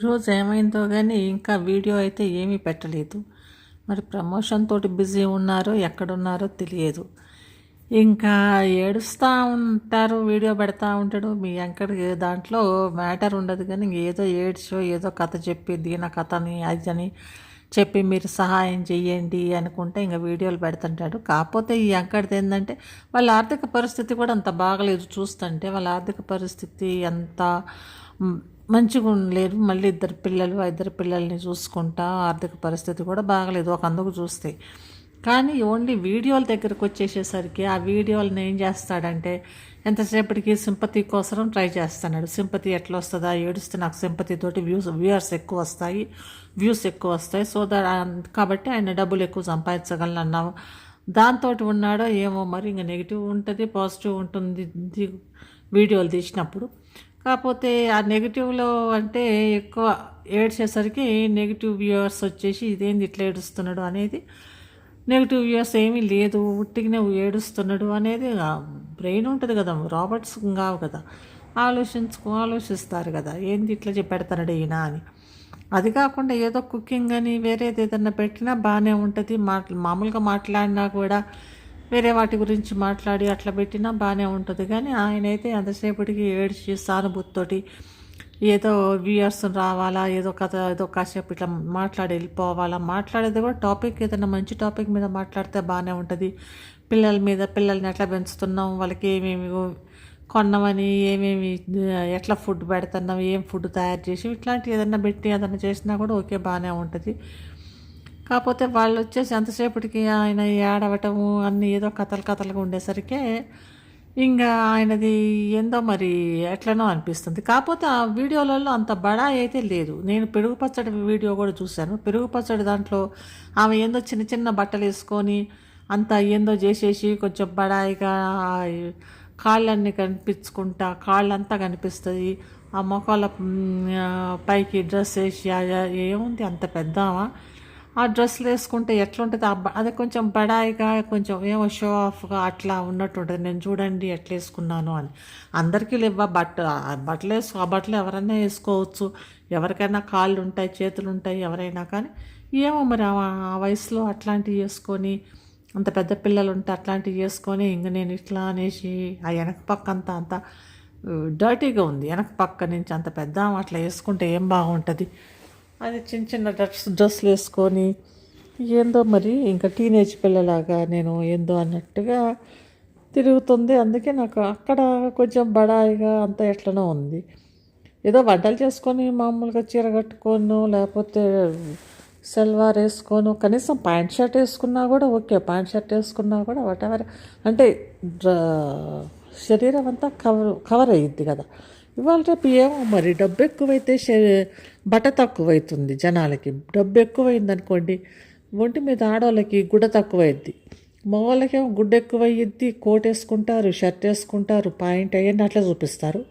రోజు ఏమైందో కానీ ఇంకా వీడియో అయితే ఏమీ పెట్టలేదు. మరి ప్రమోషన్ తోటి బిజీ ఉన్నారో ఎక్కడున్నారో తెలియదు. ఇంకా ఏడుస్తూ ఉంటారు వీడియో పెడతా ఉంటాడు. మీ వెంకట దాంట్లో మ్యాటర్ ఉండదు కానీ ఏదో ఏడ్చో ఏదో కథ చెప్పి దీన కథని అది అని చెప్పి మీరు సహాయం చెయ్యండి అనుకుంటే ఇంకా వీడియోలు పెడుతుంటాడు. కాకపోతే ఈ వెంకటది ఏంటంటే వాళ్ళ ఆర్థిక పరిస్థితి కూడా అంత బాగలేదు చూస్తుంటే. వాళ్ళ ఆర్థిక పరిస్థితి అంత మంచిగా ఉండలేదు మళ్ళీ ఇద్దరు పిల్లలు ఆ ఇద్దరు పిల్లల్ని చూసుకుంటా ఆర్థిక పరిస్థితి కూడా బాగలేదు. ఒక అందుకు చూస్తే. కానీ ఓన్లీ వీడియోల దగ్గరకు వచ్చేసేసరికి ఆ వీడియోలను ఏం చేస్తాడంటే ఎంతసేపటికి సింపతి కోసం ట్రై చేస్తున్నాడు. సింపతి ఎట్లా వస్తుందా? ఏడుస్తే నాకు సింపతి తోటి వ్యూస్ వ్యూయర్స్ ఎక్కువ వస్తాయి. వ్యూస్ ఎక్కువ వస్తాయి. సో దా కాబట్టి ఆయన డబ్బులు ఎక్కువ సంపాదించగలను అన్నావు దాంతో ఉన్నాడో ఏమో మరి ఇంకా నెగిటివ్ ఉంటుంది పాజిటివ్ ఉంటుంది వీడియోలు తీసినప్పుడు. కాకపోతే ఆ నెగిటివ్లో అంటే ఎక్కువ ఏడ్చేసరికి నెగిటివ్ వ్యూవర్స్ వచ్చేసి ఇదేంది ఇట్లా ఏడుస్తున్నాడు అనేది నెగిటివ్ వ్యూవర్స్ ఏమీ లేదు ఉట్టిగానే ఏడుస్తున్నాడు అనేది బ్రెయిన్ ఉంటుంది కదా రాబర్ట్స్ కావు కదా. ఆలోచించుకో ఆలోచిస్తారు కదా ఏంది ఇట్లా చెప్పి పెడతాడు ఈయన అని. అది కాకుండా ఏదో కుకింగ్ అని వేరేది ఏదన్నా పెట్టినా బాగానే ఉంటుంది మాట్లా మామూలుగా మాట్లాడినా కూడా వేరే వాటి గురించి మాట్లాడి అట్లా పెట్టినా బాగానే ఉంటుంది. కానీ ఆయన అయితే ఎంతసేపటికి ఏడ్చి సానుభూతితోటి ఏదో వ్యూయర్స్ రావాలా ఏదో కథ ఏదో కాసేపు ఇట్లా మాట్లాడి వెళ్ళిపోవాలా. మాట్లాడేది కూడా టాపిక్ ఏదైనా మంచి టాపిక్ మీద మాట్లాడితే బాగానే ఉంటుంది. పిల్లల మీద పిల్లల్ని ఎట్లా పెంచుతున్నాం వాళ్ళకి ఏమేమి కొన్నామని ఏమేమి ఎట్లా ఫుడ్ పెడుతున్నాం ఏం ఫుడ్ తయారు చేసి ఇట్లాంటి ఏదైనా పెట్టి ఏదైనా చేసినా కూడా ఓకే బాగానే ఉంటుంది. కాకపోతే వాళ్ళు వచ్చేసి ఎంతసేపటికి ఆయన ఏడవటము అన్నీ ఏదో కథలు కథలుగా ఉండేసరికి ఇంకా ఆయనది ఏందో మరి ఎట్లనో అనిపిస్తుంది. కాకపోతే ఆ వీడియోలలో అంత బడాయి అయితే లేదు. నేను పెరుగు పచ్చడి వీడియో కూడా చూశాను. పెరుగు పచ్చడి దాంట్లో ఆమె ఏందో చిన్న చిన్న బట్టలు వేసుకొని అంత ఏందో చేసేసి కొంచెం బడాయిగా కాళ్ళన్నీ కనిపించుకుంటా కాళ్ళంతా కనిపిస్తుంది. ఆ మొక్కల పైకి డ్రెస్ వేసి ఏముంది అంత పెద్దామా? ఆ డ్రెస్సులు వేసుకుంటే ఎట్లుంటుంది? ఆ అది కొంచెం బడాయిగా కొంచెం ఏమో షో ఆఫ్గా అట్లా ఉన్నట్టు ఉంటుంది నేను చూడండి ఎట్లా వేసుకున్నాను అని. అందరికీ లేవా. బట్ట బట్టలు వేసుకో ఆ బట్టలు ఎవరైనా వేసుకోవచ్చు. ఎవరికైనా కాళ్ళు ఉంటాయి చేతులు ఉంటాయి ఎవరైనా కానీ. ఏమో మరి ఆ వయసులో అట్లాంటివి వేసుకొని అంత పెద్ద పిల్లలు ఉంటే అట్లాంటివి వేసుకొని ఇంక నేను ఇట్లా అనేసి ఆ వెనక పక్క అంతా అంత డర్టీగా ఉంది. వెనక పక్క నుంచి అంత పెద్ద అట్లా వేసుకుంటే ఏం బాగుంటుంది? అది చిన్న చిన్న డ్రెస్ డ్రెస్సులు వేసుకొని ఏందో మరి ఇంకా టీనేజ్ పిల్లలాగా నేను ఏందో అన్నట్టుగా తిరుగుతుంది. అందుకే నాకు అక్కడ కొంచెం బడాయిగా అంత ఎట్లనో ఉంది. ఏదో వడ్డలు చేసుకొని మామూలుగా చీర కట్టుకోను లేకపోతే సెల్వార్ వేసుకోను. కనీసం ప్యాంట్ షర్ట్ వేసుకున్నా కూడా ఓకే. ప్యాంట్ షర్ట్ వేసుకున్నా కూడా వాటెవర్ అంటే శరీరం అంతా కవర్ కవర్ అయ్యిద్ది కదా. ఇవాళ రేపు ఏమో మరి డబ్బు ఎక్కువైతే శరీ- బట్ట తక్కువైతుంది జనాలకి. డబ్బు ఎక్కువైంది అనుకోండి ఒంటి మీద ఆడవాళ్ళకి గుడ్డ తక్కువైద్ది. మగవాళ్ళకేమో గుడ్డ ఎక్కువయ్యిద్ది కోట్ వేసుకుంటారు షర్ట్ వేసుకుంటారు పాయింట్ అయ్యండి అట్లా చూపిస్తారు.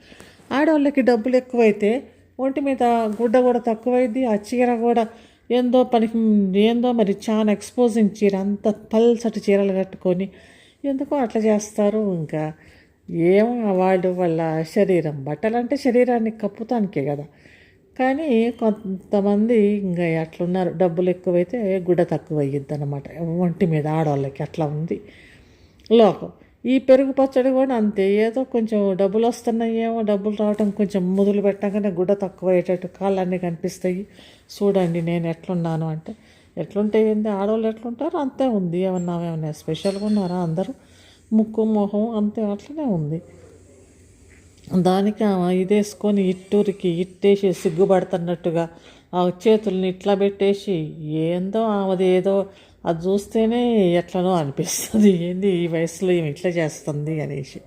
ఆడవాళ్ళకి డబ్బులు ఎక్కువైతే ఒంటి మీద గుడ్డ కూడా తక్కువైద్ది ఆ చీర కూడా ఏందో పనికి ఏందో మరి చాలా ఎక్స్పోజింగ్ చీర అంత పల్సటి చీరలు కట్టుకొని ఎందుకో అట్లా చేస్తారు ఇంకా. ఏమో వాళ్ళు వాళ్ళ శరీరం. బట్టలు అంటే శరీరాన్ని కప్పుతానికే కదా. కానీ కొంతమంది ఇంకా అట్లున్నారు. డబ్బులు ఎక్కువైతే గుడ్డ తక్కువ అయ్యిద్ది అనమాట ఒంటి మీద ఆడవాళ్ళకి అట్లా ఉంది లోకం. ఈ పెరుగు పచ్చడి కూడా అంతే. ఏదో కొంచెం డబ్బులు వస్తున్నాయేమో డబ్బులు రావటం కొంచెం మొదలు పెట్టగానే గుడ్డ తక్కువ అయ్యేటట్టు కాళ్ళన్నీ కనిపిస్తాయి. చూడండి నేను ఎట్లున్నాను అంటే ఎట్లుంటే ఏంది? ఆడవాళ్ళు ఎట్లుంటారో? అంతే ఉంది. ఏమన్నా ఏమన్నా స్పెషల్గా ఉన్నారా అందరూ? ముక్కు మొహం అంతే అట్లనే ఉంది. దానికి ఆమె ఇదేసుకొని ఇట్టూరికి ఇట్టేసి సిగ్గుపడుతున్నట్టుగా ఆ చేతుల్ని ఇట్లా పెట్టేసి ఏందో ఆమెది ఏదో అది చూస్తేనే ఎట్లనో అనిపిస్తుంది. ఏంది ఈ వయసులో ఈమె ఇట్లా చేస్తుంది అనేసి.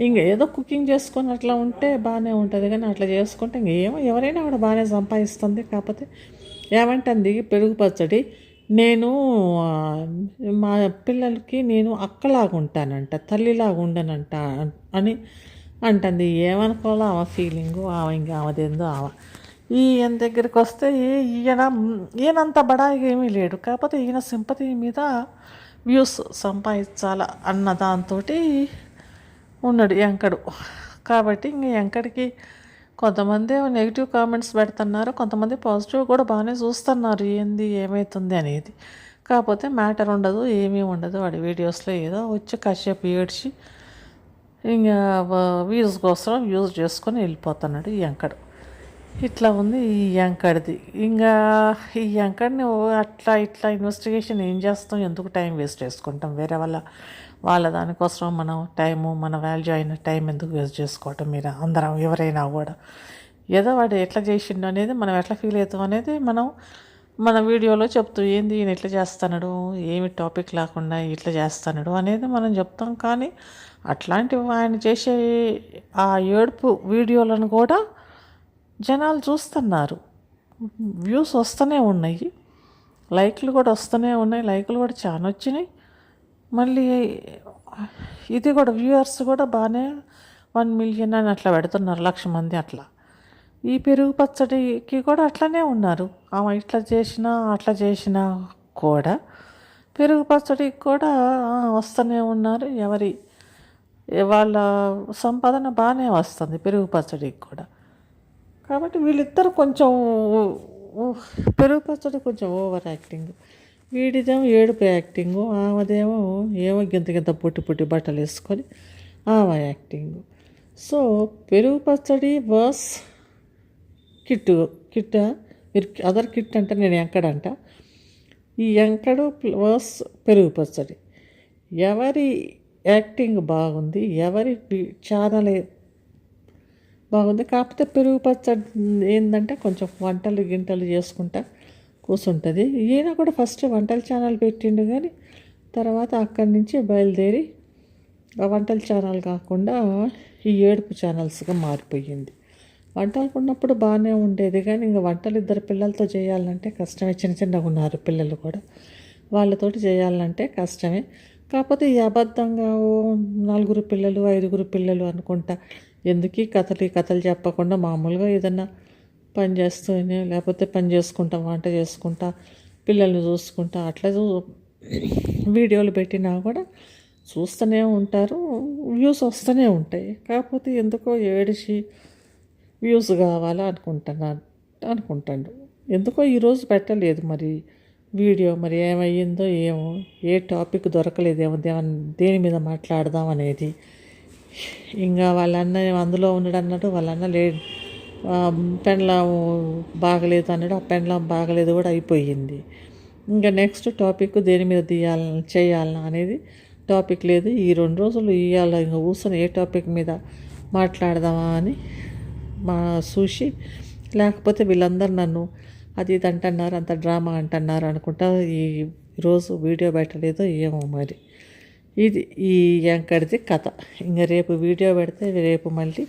ఇంక ఏదో కుకింగ్ చేసుకొని అట్లా ఉంటే బాగానే ఉంటుంది. కానీ అట్లా చేసుకుంటే ఇంకేమో ఎవరైనా కూడా బాగానే సంపాదిస్తుంది. కాకపోతే ఏమంటుంది? పెరుగు పచ్చడి నేను మా పిల్లలకి నేను అక్కలాగా ఉంటానంట తల్లిలాగా ఉండనంట అని అంటుంది. ఏమనుకోవాలో ఆమె ఫీలింగు ఆమె ఇంకా ఆమెదేందో ఆమె. ఈయన దగ్గరికి వస్తే ఈయన ఈయనంత బడాయిగా ఏమీ లేడు. కాకపోతే ఈయన సింపతి మీద వ్యూస్ సంపాదించాల అన్న దాంతో ఉన్నాడు ఎంకడు. కాబట్టి ఇంక ఎంకడికి కొంతమంది నెగిటివ్ కామెంట్స్ పెడుతున్నారు కొంతమంది పాజిటివ్ కూడా బాగానే చూస్తున్నారు ఏంది ఏమవుతుంది అనేది. కాకపోతే మ్యాటర్ ఉండదు ఏమీ ఉండదు. వాడి వీడియోస్లో ఏదో వచ్చి కాసేపు ఏడ్చి ఇంకా వ్యూస్ కోసం యూజ్ చేసుకొని వెళ్ళిపోతున్నాడు ఈ యాంకర్ ఇట్లా ఉంది ఈ యాంకర్ది ఇంకా ఈ యాంకర్ని అట్లా ఇట్లా ఇన్వెస్టిగేషన్ ఏం చేస్తాం? ఎందుకు టైం వేస్ట్ చేసుకుంటాం? వేరే వాళ్ళ వాళ్ళ దానికోసం మనం టైము మన వాల్యూ అయిన టైం ఎందుకు వేస్ట్ చేసుకోవటం మీరు అందరం ఎవరైనా కూడా. ఏదో వాడు ఎట్లా చేసిండు అనేది మనం ఎట్లా ఫీల్ అవుతాం అనేది మనం మన వీడియోలో చెప్తూ ఏంది ఈయన ఇట్లా చేస్తున్నాడు? ఏమి టాపిక్ లేకుండా ఇట్లా చేస్తున్నాడు? అనేది మనం చెప్తాం. కానీ అట్లాంటివి ఆయన చేసే ఆ ఏడుపు వీడియోలను కూడా జనాలు చూస్తున్నారు. వ్యూస్ వస్తూనే ఉన్నాయి. లైక్లు కూడా వస్తూనే ఉన్నాయి. లైక్లు కూడా చాలా వచ్చినాయి. మళ్ళీ ఇది కూడా వ్యూవర్స్ కూడా బాగానే వన్ మిలియన్ అని అట్లా పెడుతున్నారు లక్ష మంది అట్లా. ఈ పెరుగు పచ్చడికి కూడా అట్లనే ఉన్నారు. ఆమె ఇట్లా చేసినా అట్లా చేసినా కూడా పెరుగు పచ్చడికి కూడా వస్తూనే ఉన్నారు. ఎవరి వాళ్ళ సంపాదన బాగానే వస్తుంది పెరుగు పచ్చడికి కూడా. కాబట్టి వీళ్ళిద్దరు కొంచెం పెరుగు పచ్చడి కొంచెం ఓవర్ యాక్టింగ్. వీడిదేమో ఏడుపు యాక్టింగు ఆమెదేమో ఏమో గింత గింత పుట్టి పుట్టి బట్టలు వేసుకొని ఆమె యాక్టింగు. సో పెరుగు పచ్చడి వాస్ కిట్టు కిట్ మీరు అదర్ కిట్ అంటే నేను ఎంకడంట. ఈ ఎంకడు వర్స్ పెరుగు పచ్చడి. ఎవరి యాక్టింగ్ బాగుంది ఎవరి ఛానల్ బాగుంది కాకపోతే పెరుగు పచ్చడి ఏంటంటే కొంచెం వంటలు గింటలు చేసుకుంటా కూర్చుంటుంది ఈయన కూడా ఫస్ట్ వంటల ఛానల్ పెట్టిండు కానీ తర్వాత అక్కడి నుంచి బయలుదేరి వంటల ఛానల్ కాకుండా ఈ ఏడుపు ఛానల్స్గా మారిపోయింది. వంటలకు ఉన్నప్పుడు బాగానే ఉండేది కానీ ఇంకా వంటలు ఇద్దరు పిల్లలతో చేయాలంటే కష్టమే. చిన్న చిన్నగా ఉన్నారు పిల్లలు కూడా. వాళ్ళతోటి చేయాలంటే కష్టమే. కాకపోతే ఈ అబద్ధంగా ఓ నలుగురు పిల్లలు ఐదుగురు పిల్లలు అనుకుంటా ఎందుకు కథలు ఈ కథలు చెప్పకుండా మామూలుగా ఏదన్నా పని చేస్తూనే లేకపోతే పని చేసుకుంటా వంట చేసుకుంటా పిల్లల్ని చూసుకుంటా అట్లా చూ వీడియోలు పెట్టినా కూడా చూస్తూనే ఉంటారు వ్యూస్ వస్తూనే ఉంటాయి. కాకపోతే ఎందుకో ఏడిచి వ్యూస్ కావాలా అనుకుంటున్నాను అనుకుంటాడు. ఎందుకో ఈరోజు పెట్టలేదు మరి వీడియో మరి ఏమయ్యిందో ఏమో ఏ టాపిక్ దొరకలేదేమో దేవన్ దేని మీద మాట్లాడదాం అనేది. ఇంకా వాళ్ళన్న అందులో ఉన్నాడు అన్నాడు వాళ్ళన్న లేడు. లే పెండ్లాం బాగలేదు అన్నాడు. ఆ పెండ్లాం బాగలేదు కూడా అయిపోయింది. ఇంకా నెక్స్ట్ టాపిక్ దేని మీద తీయాల చేయాలన్నా అనేది టాపిక్ లేదు. ఈ రెండు రోజులు ఇవాళ ఇంకా కూర్చొని ఏ టాపిక్ మీద మాట్లాడదామా అని మా చూసి లేకపోతే వీళ్ళందరూ నన్ను అది ఇది అంటున్నారు అంత డ్రామా అంటున్నారు అనుకుంటా ఈ రోజు వీడియో పెట్టలేదో ఏమో మరి. ఇది ఈ యాంకర్ది కథ. ఇంకా రేపు వీడియో పెడితే రేపు మళ్ళీ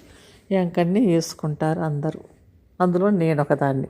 యాంకర్ని వేసుకుంటారు అందరూ. అందులో నేను ఒకదాన్ని.